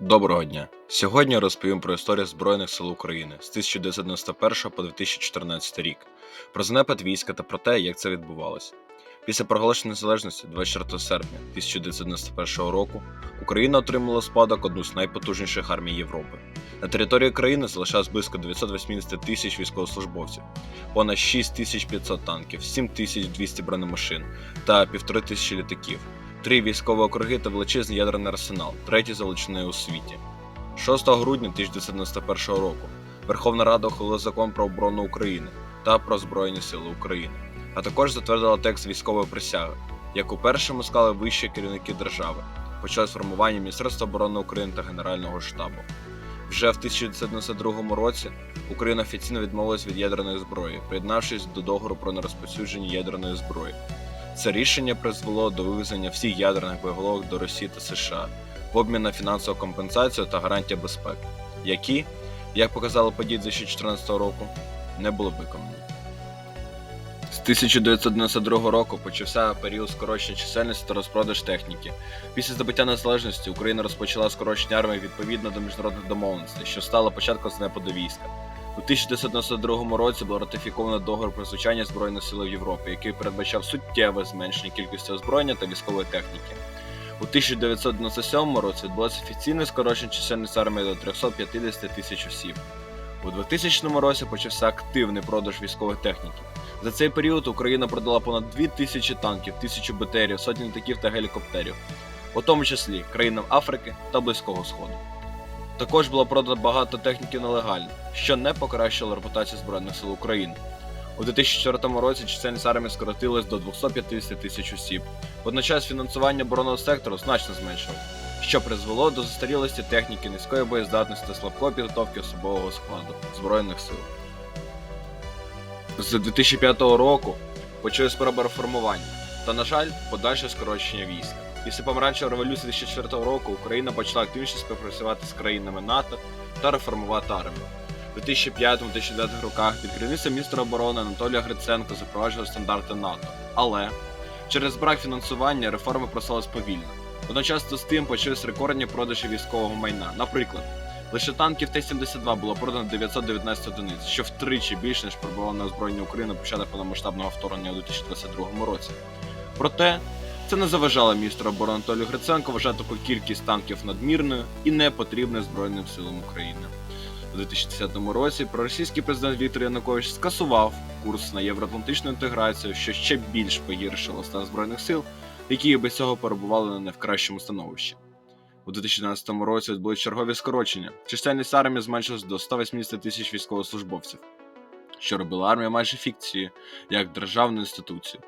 Доброго дня! Сьогодні розповім про історію Збройних сил України з 1991 по 2014 рік, про занепад війська та про те, як це відбувалося. Після проголошення незалежності 24 серпня 1991 року Україна отримала спадок одну з найпотужніших армій Європи. На території країни залишалось близько 980 тисяч військовослужбовців, понад 6500 танків, 7200 бронемашин та 1500 літаків, три військові округи та величезний ядерний арсенал, третій за у світі. 6 грудня 1991 року Верховна Рада ухвалила закон про оборону України та про Збройні Сили України, а також затвердила текст військової присяги, як у першому склали вищі керівники держави. Почалось формування Міністерства оборони України та Генерального штабу. Вже в 1992 році Україна офіційно відмовилась від ядерної зброї, приєднавшись до договору про нерозповсюдження ядерної зброї. Це рішення призвело до вивезення всіх ядерних боєголовок до Росії та США в обмін на фінансову компенсацію та гарантія безпеки, які, як показали події 2014 року, не були виконані. З 1992 року почався період скорочення чисельності та розпродаж техніки. Після здобуття незалежності Україна розпочала скорочення армії відповідно до міжнародних домовленостей, що стало початком занепаду війська. У 1992 році було ратифіковано договір про звучання Збройних сил в Європі, який передбачав суттєве зменшення кількості озброєння та військової техніки. У 1997 році відбулося офіційне скорочення чисельності армії до 350 тисяч осіб. У 2000 році почався активний продаж військової техніки. За цей період Україна продала понад 2000 танків, 1000 БТРів, сотні літаків та гелікоптерів, у тому числі країнам Африки та Близького Сходу. Також було продано багато техніки нелегально, що не покращило репутацію Збройних сил України. У 2004 році чисельність армії скоротилась до 250 тисяч осіб. Водночас фінансування оборонного сектору значно зменшилось, що призвело до застарілості техніки, низької боєздатності та слабкої підготовки особового складу Збройних сил. З 2005 року почали спроби реформування та, на жаль, подальше скорочення війська. Після помаранчевої революції 2004 року Україна почала активніше співпрацювати з країнами НАТО та реформувати армію. У 2005-2009 роках під керівництвом міністра оборони Анатолія Гриценко запроваджували стандарти НАТО. Але через брак фінансування реформи просувались повільно. Одночасно з тим почались рекордні продажі військового майна. Наприклад, лише танків Т-72 було продано 919 одиниць, що втричі більше, ніж перебувало на озброєнні України початок повномасштабного вторгнення у 2022 році. Проте це не заважало міністру оборони Анатолію Гриценко вважати таку кількість танків надмірною і непотрібною Збройним силам України. У 2010 році проросійський президент Віктор Янукович скасував курс на євроатлантичну інтеграцію, що ще більш погіршило стан збройних сил, які без цього перебували не в кращому становищі. У 2012 році відбулись чергові скорочення. Чисельність армії зменшилась до 180 тисяч військовослужбовців, що робило армію майже фікцією, як державну інституцію.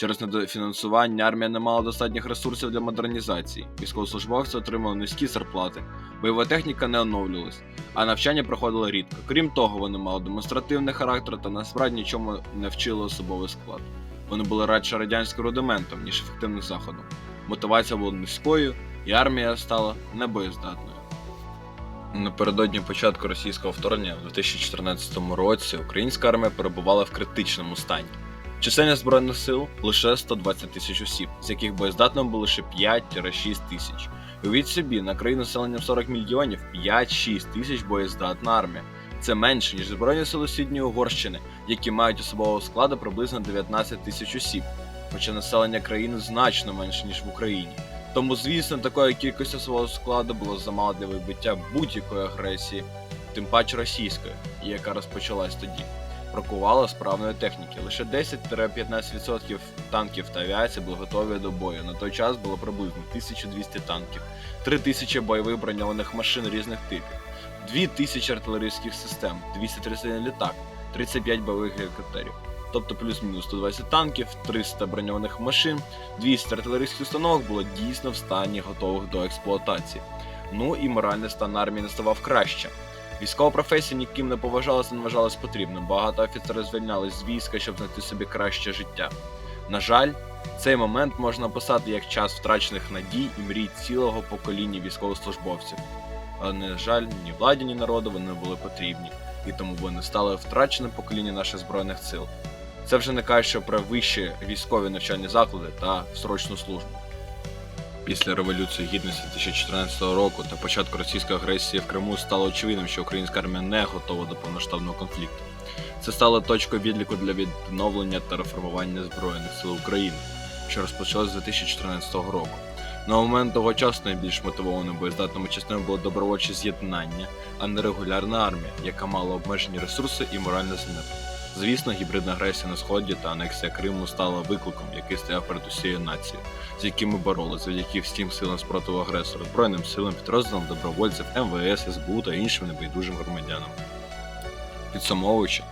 Через недофінансування армія не мала достатніх ресурсів для модернізації, військовослужбовці отримали низькі зарплати, бойова техніка не оновлювалась, а навчання проходило рідко. Крім того, вони мали демонстративний характер та насправді нічому не вчили особовий склад. Вони були радше радянським рудиментом, ніж ефективним заходом. Мотивація була низькою, і армія стала небоєздатною. Напередодні початку російського вторгнення у 2014 році українська армія перебувала в критичному стані. Чисельність збройних сил лише 120 тисяч осіб, з яких боєздатними було лише 5-6 тисяч. Уявіть собі, на країну населенням 40 мільйонів 5-6 тисяч боєздатна армія. Це менше, ніж Збройні сили Східної Угорщини, які мають особового складу приблизно 19 тисяч осіб, хоча населення країни значно менше, ніж в Україні. Тому, звісно, такої кількості особового складу було замало для вибиття будь-якої агресії, тим паче російської, яка розпочалась тоді бракувало справної техніки. Лише 10-15% танків та авіації були готові до бою. На той час було приблизно 1200 танків, 3000 бойових броньованих машин різних типів, 2000 артилерійських систем, 231 літак, 35 бойових гелікоптерів. Тобто плюс-мінус 120 танків, 300 броньованих машин, 200 артилерійських установок було дійсно в стані готових до експлуатації. Ну і моральний стан армії не ставав краще. Військова професія ніким не поважалася, не вважалась потрібним. Багато офіцерів звільнялись з війська, щоб знайти собі краще життя. На жаль, цей момент можна описати як час втрачених надій і мрій цілого покоління військовослужбовців. Але, на жаль, ні владі, ні народу вони були потрібні, і тому вони стали втраченим поколінням наших збройних сил. Це вже не кажучи про вищі військові навчальні заклади та срочну службу. Після Революції Гідності 2014 року та початку російської агресії в Криму стало очевидним, що українська армія не готова до повноштабного конфлікту. Це стало точкою відліку для відновлення та реформування Збройних сил України, що розпочалось з 2014 року. На момент того часу найбільш мотивованими боєздатними частинами було добровольче з'єднання, а не регулярна армія, яка мала обмежені ресурси і моральне занепад. Звісно, гібридна агресія на сході та анексія Криму стала викликом, який стояв перед усією нацією, з якими боролися завдяки всім силам спротиву агресору, збройним силам, підрозділам добровольців, МВС, СБУ та іншим небайдужим громадянам. Підсумовуючи,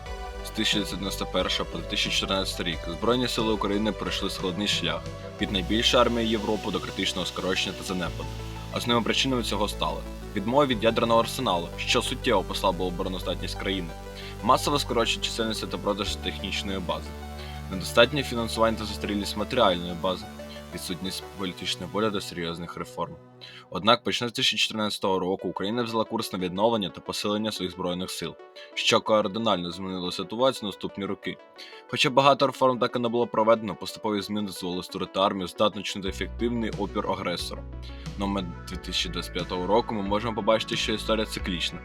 з 1991 по 2014 рік Збройні сили України пройшли складний шлях від найбільшої армії Європи до критичного скорочення та занепаду. Основними причинами цього стали відмова від ядерного арсеналу, що суттєво послабило обороноздатність країни, масове скорочення чисельності та продаж технічної бази, недостатнє фінансування та застарілість матеріальної бази, відсутність політичної волі до серйозних реформ. Однак, почне з 2014 року Україна взяла курс на відновлення та посилення своїх збройних сил, що кардинально змінило ситуацію наступні роки. Хоча багато реформ так і не було проведено, поступові зміни дозволили створити армію здатну чинити ефективний опір агресору. Номер 2025 року ми можемо побачити, що історія циклічна,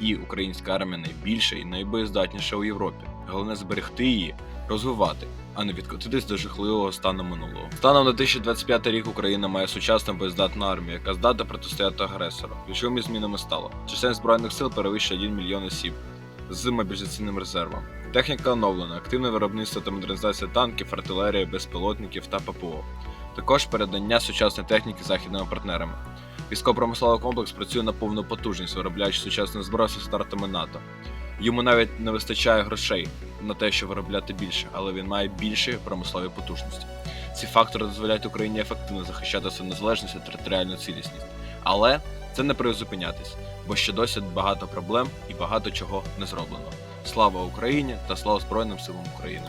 і українська армія найбільша і найбоєздатніша у Європі. Головне зберегти її, розвивати, а не відкотитись до жахливого стану минулого. Станом на 2025 рік Україна має сучасну боєздатну армію, яка здатна протистояти агресору. Ключовими змінами стало чисельність збройних сил перевищує 1 мільйон осіб з мобілізаційним резервом. Техніка оновлена, активне виробництво та модернізація танків, артилерії, безпілотників та ППО. Також передання сучасної техніки західними партнерами. Військово-промисловий комплекс працює на повну потужність, виробляючи сучасну зброю зі стартами НАТО. Йому навіть не вистачає грошей на те, щоб виробляти більше, але він має більші промислові потужності. Ці фактори дозволяють Україні ефективно захищати свою незалежність і територіальну цілісність. Але це не призупинятись, бо ще досі багато проблем і багато чого не зроблено. Слава Україні та слава Збройним силам України!